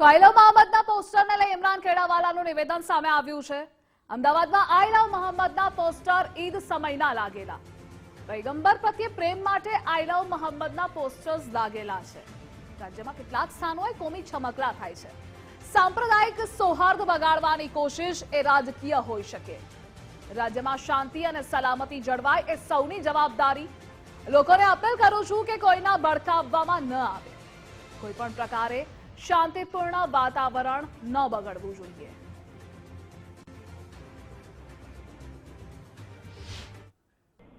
તો આઈ લવ પોસ્ટરને લઈ ઇમરાન ખેડાવાલાનું નિવેદન સામે આવ્યું છે. અમદાવાદમાં આઈ લવ મોહમ્મદના પોસ્ટર ઈદ સમયના લાગેલા. પૈગંબર પ્રત્યે પ્રેમ માટે આઈ લવ મોહમ્મદના પોસ્ટર્સ લાગેલા છે. રાજ્યમાં કેટલાક સ્થાનોએ કોમી છમકલા થાય છે. સાંપ્રદાયિક સૌહાર્દ બગાડવાની કોશિશ એ રાજકીય હોઈ શકે. રાજ્યમાં શાંતિ અને સલામતી જળવાય એ સૌની જવાબદારી. લોકોને અપીલ કરું છું કે કોઈના ભડકાવવામાં ન આવે. કોઈ પણ પ્રકારે શાંતિપૂર્ણ વાતાવરણ ન બગડવું જોઈએ.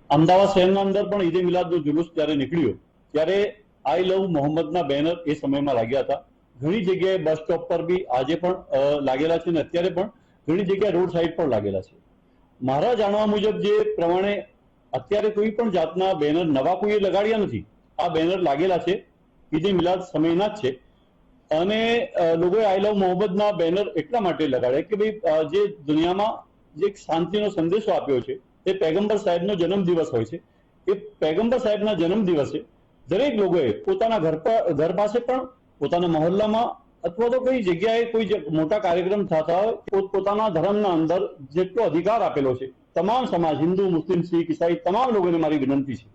અમદાવાદ શહેરના અંદર પણ ઈદે મિલાદનો જુલુસ જ્યારે નીકળ્યો, ત્યારે આઈ લવ મોહમ્મદના બેનર એ સમયમાં લાગ્યા હતા. ઘણી જગ્યાએ બસ સ્ટોપ પર બી આજે પણ લાગેલા છે અને અત્યારે પણ ઘણી જગ્યાએ રોડ સાઈડ પર લાગેલા છે. મારા જાણવા મુજબ જે પ્રમાણે અત્યારે કોઈ પણ જાતના બેનર નવા કોઈએ લગાડ્યા નથી. આ બેનર લાગેલા છે. ઈદે મિલાદ સમયના જ છે. અને લોકોએ આઈ લવ મોહમ્મદના બેનર એટલા માટે લગાડ્યા કે ભાઈ જે દુનિયામાં જે શાંતિનો સંદેશો આપ્યો છે, એ પેગમ્બર સાહેબનો જન્મદિવસ હોય છે. એ પેગમ્બર સાહેબના જન્મદિવસે દરેક લોકોએ પોતાના ઘર પર ઘર પાસે પણ પોતાના મહોલ્લામાં અથવા તો કઈ જગ્યાએ કોઈ મોટા કાર્યક્રમ થતા હોય પોતપોતાના ધર્મના અંદર જેટલો અધિકાર આપેલો છે, તમામ સમાજ, હિન્દુ, મુસ્લિમ, શીખ, ઈસાઈ, તમામ લોકોને મારી વિનંતી છે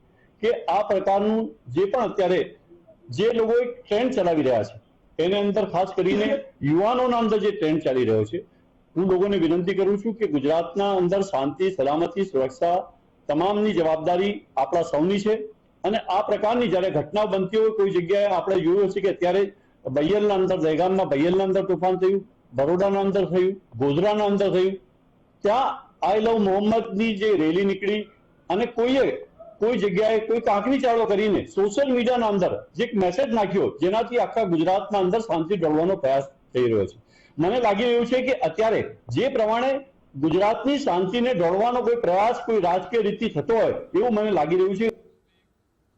કે આ પ્રકારનું જે પણ અત્યારે જે લોકો ટ્રેન્ડ ચલાવી રહ્યા છે એની અંદર ખાસ કરીને યુવાનોના અંદર જે ટ્રેન્ડ ચાલી રહ્યો છે, હું લોકોને વિનંતી કરું છું કે ગુજરાતના અંદર શાંતિ, સલામતી, સુરક્ષા તમામની જવાબદારી આપણા સૌની છે. અને આ પ્રકારની જ્યારે ઘટના બનતી હોય, કોઈ જગ્યાએ આપણે જોયું હશે કે અત્યારે બૈયલના અંદર, દહેગામના બૈયલના અંદર તોફાન થયું, બરોડાના અંદર થયું, ગોધરાના અંદર થયું. ત્યાં આઈ લવ મોહમ્મદની જે રેલી નીકળી અને કોઈએ કોઈ જગ્યાએ કોઈ કાંકરી ચાળો કરીને સોશિયલ મીડિયાના અંદર જે એક મેસેજ નાખ્યો, જેનાથી આખા ગુજરાતના અંદર શાંતિ ડળવાનો પ્રયાસ થઈ રહ્યો છે. મને લાગી રહ્યું છે કે અત્યારે જે પ્રમાણે ગુજરાતની શાંતિને ડોળવાનો કોઈ પ્રયાસ, કોઈ રાજકીય રીતથી થતો હોય, એવું મને લાગી રહ્યું છે.